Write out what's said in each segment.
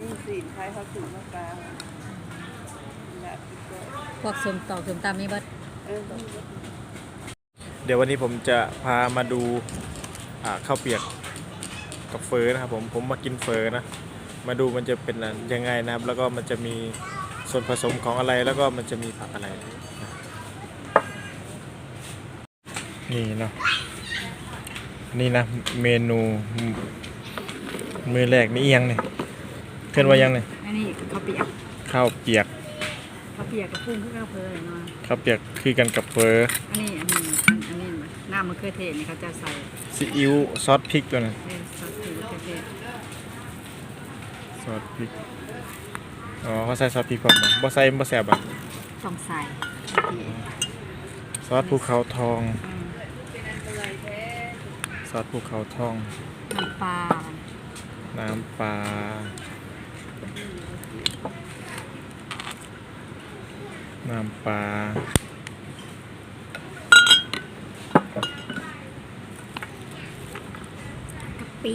นี่สิใช้เขาสูงมากกลางนะพี่ก็พวกสมตอกสมตำนี่เบิดเออเดี๋ยววันนี้ผมจะพามาดูอ่าข้าวเปียกกับเฟอนะครับผมผมมากินเฟอนะ มาดูมันจะเป็นยังไงนะครับ แล้วก็มันจะมีส่วนผสมของอะไรแล้วก็มันจะมีผักอะไรนะนี่เนาะนี่นะเมนู มือแรกนี่อิหยังเนี่ย เคลื่อนว่ายังเนี่ยอันนี้ข้าวเปียกข้าวเปียกข้าวเปียกกับพุ่งคือข้าวเพลเลยเนาะข้าวเปียกคือกันกับเฟออันนี้อันนี้อันอันนี้น้ำมะเขือเทศนี่เขาจะใส่ซีอิ๊วซอสพริกตัวนั้นเอ้ยซอสมะเขือเทศซอสพริกอ๋อเขาใส่ซอสพริกก่อนบ่บ่ใส่บ่แซ่บอะต้องใส่ซอสภูเขาทองอืมซอสภูเขาทองน้ำปลาน้ำปลา น้ำปลากะปิ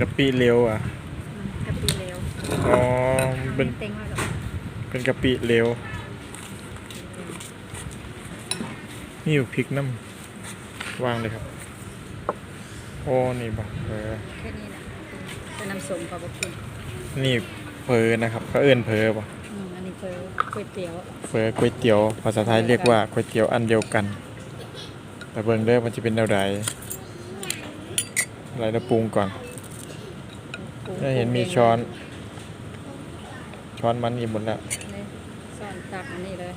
กะปิเร็วอะอืมกะปิเร็วอ๋อ เป็นเต็งมากกับเป็นกะปิเร็ว นี่อยู่พริกน้ำวางเลยครับ โอ้ นี่บ่เออแค่นี้แหละเป็นน้ำส้มกับบะกินนี่เพอนะครับเขาเอื้นเพอป่ะ อืมอันนี้เฟอก๋วยเตี๋ยวเฟอก๋วยเตี๋ยว ภาษาไทยเรียกว่าก๋วยเตี๋ยวอันเดียวกัน แต่เบิ่งเด้อมันจะเป็นแนวใดอะไรนะปรุงก่อนปรุงได้เห็นมีปรุงช้อน ช้อนมันนี่หมดแล้วนี่ซ่อนตักอันนี้เลย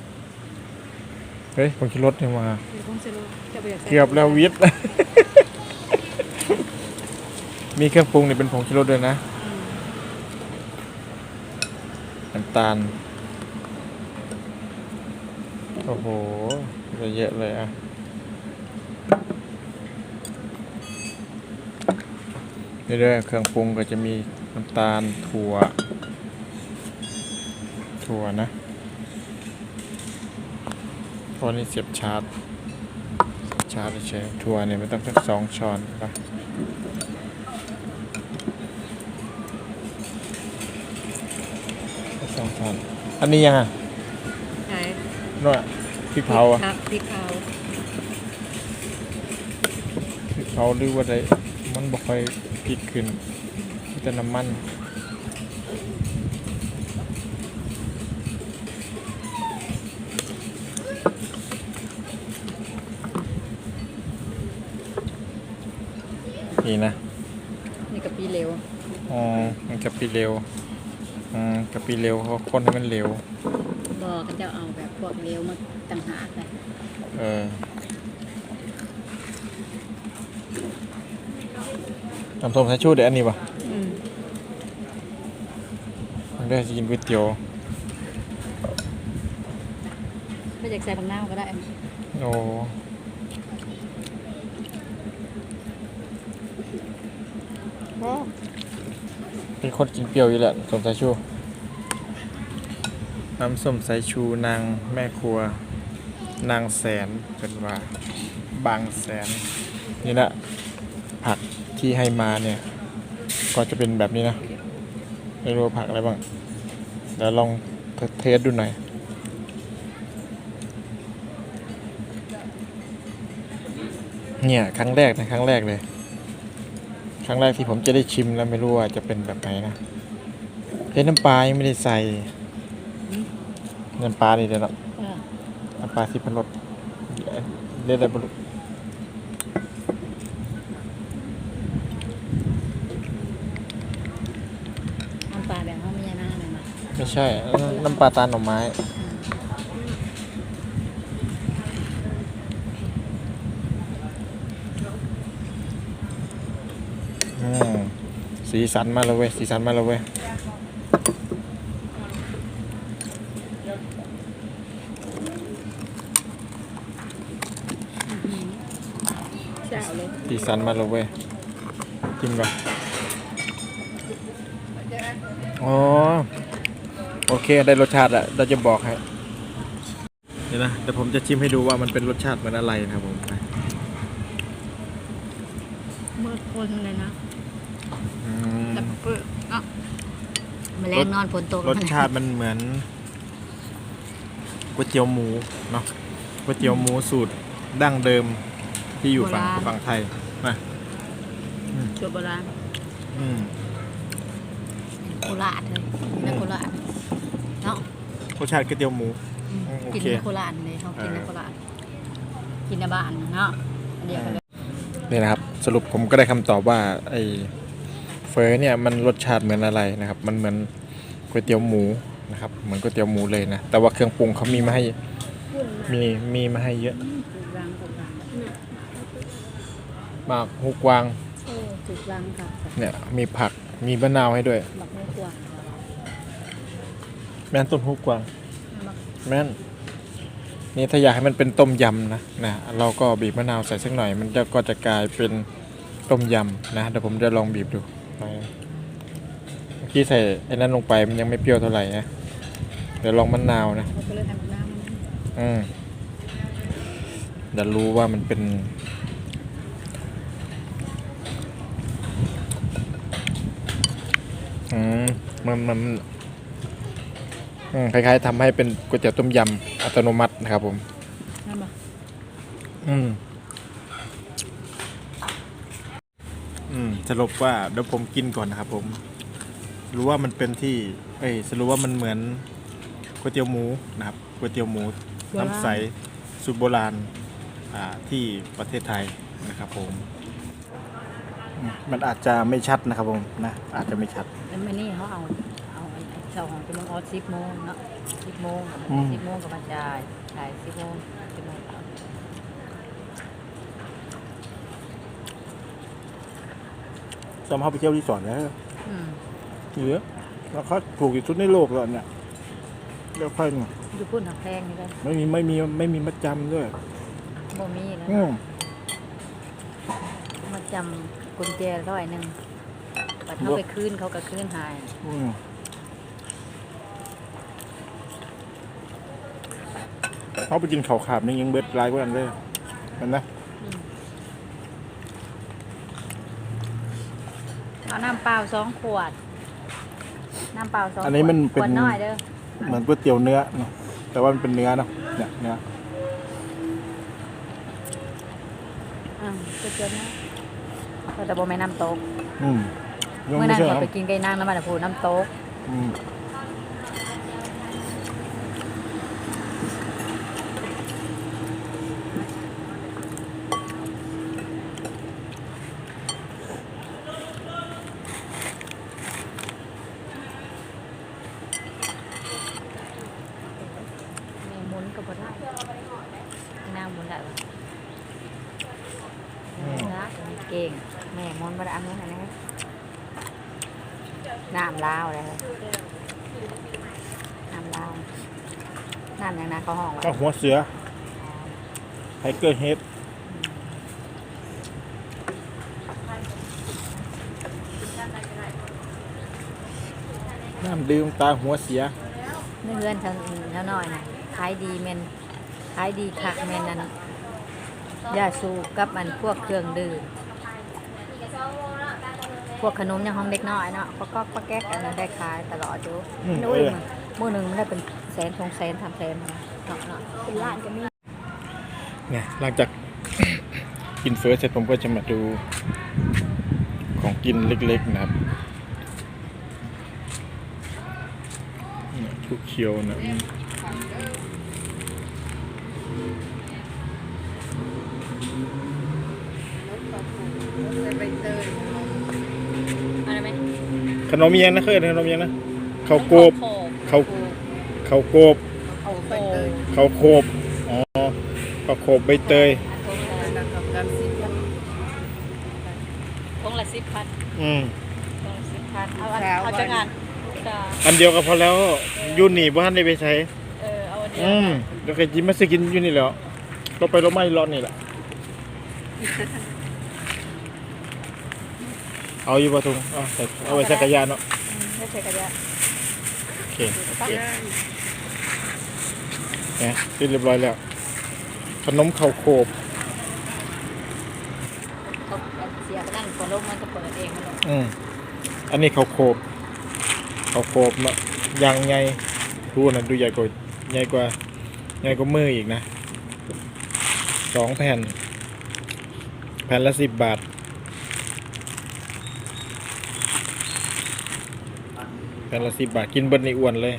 เฮ้ยผมคิดรถเนี่ยมาเดี๋ยวผมจะรู้จะไปใส่เกือบแล้ววิทย์ มีเครื่องปรุงนี่เป็นผงชูรสด้วยนะ อืมน้ำตาล โอ้โหเยอะเลยอะนี่ด้วยเครื่องปรุงก็จะมีน้ำตาลถั่ว ถั่วนะเพราะนี่เสียบชาร์จชาร์จเฉยๆถั่วเนี่ยไม่ต้องสักสองช้อนปะสักสองช้อนอันนี้ยังอะใช่นู่นอะพ ริกเผาอะครับพริกเผาพริกเผาหรือว่าอะไรมันบอกไปพริกขึ้นมีแต่น้ำมันนี่นะนี่กะปิเร็วอ๋อมันกะปิเร็วอืมกะปิเร็วเขาคนให้มันเร็ว บอกก็จะเอาแบบพวกเร็วมา ต่างหากเลยเออน้ำส้มสายชูเดี๋ยวอันนี้ป่ะอืมมันได้จะกินก๋วยเตี๋ยวก็อยากใส่ผักน้ำก็ได้โอ้เป็นคนกินเปรี้ยวอยู่แหละน้ำส้มสายชู น้ำส้มสายชูนางแม่ครัว นางแสนเป็นว่าบางแสน นี่แหละผักที่ให้มาเนี่ย ก็จะเป็นแบบนี้นะไม่รู้ผักอะไรบ้างเดี๋ยวลองเทสดูหน่อยเนี่ยครั้งแรกนะครั้งแรกเลย ครั้งแรกที่ผมจะได้ชิมแล้วไม่รู้ว่าจะเป็นแบบไหนนะเฮ้ยน้ำปลายังไม่ได้ใส่น้ำปลาดิเดี๋ยวนะเออน้ำปลาที่พันรสเรียกอะไรบุรุษน้ำปลาแบบเขาไม่ยาหน้าเลยนะไม่ใช่ น้ำปลาตาลหน่อไม้อืมสีสันมาแล้วเว้ย สีสันมาแล้วเว้ย เจ้าเลยสีสันมาแล้วเว้ยกินก่อนอ๋อโอเคได้รสชาติแล้วเราจะบอกให้เดี๋ยวนะเดี๋ยวผมจะชิมให้ดูว่ามันเป็นรสชาติเหมือนอะไรนะครับผมเมื่อคนเลยนะอืมแต่เปิดเนาะแมลงนอนฝนตกรสชาติมันเหมือนก๋วยเตี๋ยวหมูเนาะก๋วยเตี๋ยวหมูสูตรดั้งเดิม ที่อยู่ฝั่งฝั่งไทย มาชัวโบราณอืมโคราชเลยนะโคราชเนาะรสชาติก๋วยเตี๋ยวหมู อืมอืมโอกินเคในโคราชเลยเขากินในโคราชกินในบ้านเนาะอันเดียวกันเลยนี่นะครับ สรุปผมก็ได้คำตอบว่าไอ้เฟอเนี่ยมันรสชาติเหมือนอะไรนะครับ มันเหมือนก๋วยเตี๋ยวหมูนะครับ เหมือนก๋วยเตี๋ยวหมูเลยนะ แต่ว่าเครื่องปรุงเขามีมาให้ มีมีมาให้เยอะ ถูกรังถูกรัง มากฮูกวางโอ้ถูกรังค่ะเนี่ยมีผักมีมะนาวให้ด้วย หมักไม่กวางแม่นต้นฮูกวางหมักแม่นนี่ถ้าอยากให้มันเป็นต้มยำนะนะเราก็บีบมะนาวใส่สักหน่อย มันจะก็จะกลายเป็นต้มยำนะเดี๋ยวผมจะลองบีบดูไปเมื่อกี้ใส่ไอ้นั้นลงไปมันยังไม่เปรี้ยวเท่าไหร่นะเดี๋ยวลองมะนาวนะเขาก็เลยทำน้ำมันอืมเดี๋ยวรู้ว่ามันเป็น อื มมันมันอืมคล้ายๆทำให้เป็นก๋วยเตี๋ยวต้มยำอัตโนมัตินะครับผมนั่นปะอืม อืมสรุปว่าเดี๋ยวผมกินก่อนนะครับผม รู้ว่ามันเป็นที่ เอ้ยสรุปว่ามันเหมือนก๋วยเตี๋ยวหมูนะครับก๋วยเตี๋ยวหมูน้ำใสสูตรโบราณ อ่าที่ประเทศไทยนะครับผมอืมมันอาจจะไม่ชัดนะครับผมนะอาจจะไม่ชัด แล้วมันนี่เขาเอา เอาไอ้เช่าของจะมึงเอาสิบโมงเนาะสิบโมงอืม สิบโมงกับมาจ่ายจ่ายสิบโมงสิบโมงเอาสมภาพไปเที่ยวที่สอนแล้วอืมเหลือแล้วเขาถูกที่สุดในโลกแล้วเนี่ยเรียกค่อยหน่อยอยู่พุ่นหักแพงนี่เลยไม่มีไม่มีไม่มีมัดจำด้วยบ่มีแล้วอืมมาจำกุญแจร้อยหนึ่ง บัดเขาไปคืนเขาก็คืนหายอืมเขาไปกินข้าวขาบนี่ยังเบ็ดลายกว่านั้นเลยเห็นไหมเอาน้ำเปล่าสองขวด น้ำเปล่าสองขวดอันนี้มันขเป็นวดน้อยเด้อเหมือนก๋วยเตี๋ยวเนื้อเนอะแต่ว่ามันเป็นเนื้อเนาะเนี่ยเนื้ออืมก๋วยเตี๋ยวนะแต่บ่แม่นน้ำโต๊กอืมยัง เมื่อไม่นั้นใช่เขาครับไปกินไก่นางน้ำมันพูน้ำโต๊กอืมแม่หมุนก็บ่ได้นางหมุนได้ปะหมุนได้เก่งแม่หมุนบ่ได้อันนู้นอั นนี้น้ำลาวเลยน้ำลาวน้ำอย่างนั้นเขาห้องไว้ก็หัวเสือไทเกอร์เฮดน้ำดื่มตาหัวเสียเพื่อนทางเท่าน้อยนะขายดีแมนขายดีคักแมนนั้นยาสูบกับมันพวกเครื่องดื่ม พวกขนมในห้องเด็กน้อยเนาะปะก๊อกปะแก๊กอันนั้นได้ขายตลอดอยู่อืมนู้ยเออ มือหนึ่งมันได้เป็นแสนสองแสนทำแสนเนาะเนาะเนาะเป็นล้านก็มีเนี่ยหลังจาก กินเฟิร์สเสร็จผมก็จะมาดูของกินเล็กๆนะครับเนี่ยทุกเคียวนะ ใบเตย อะไรไหม ขนมเย็นนะเคยเห็นขนมเย็นนะข้าวโกบข้าวข้าวโกบเอาใบใบเตยข้าวโคบอ๋อข้าวโคบใบเตยการทำการสิบวันทงละสิบพันอืมทงละสิบพันเอาอันเอาจังงานจ้าอันเดียวก็พอแล้วอยูนี่บ้านได้ไปใช้เออเอาอันเดียวอืมเดี๋ยวเคยจิมมาสกินอยู่นี่แหล้วเราไปเราไม่รอดนี่แหละ เอาอยู่บ่ถุงเอาใส่เอาไว้ใส่กระยาเนาะไม่ใช่กระยะโอเคโอเนี่ยกินเรียบร้อยแล้ว ขนมข้าวโขบเขาเสียไปนั่นฝนลงมันจะเปิดเองอืมอันนี้เขาโคบเขาโคบเนาะยางใหญ่ดูนะดูใหญ่กว่าใหญ่กว่าใหญ่กว่ามืออีกนะสองแผ่น แผ่นละสิบบาท แผ่นละสิบบาทกินเบิดในอ้วนเลย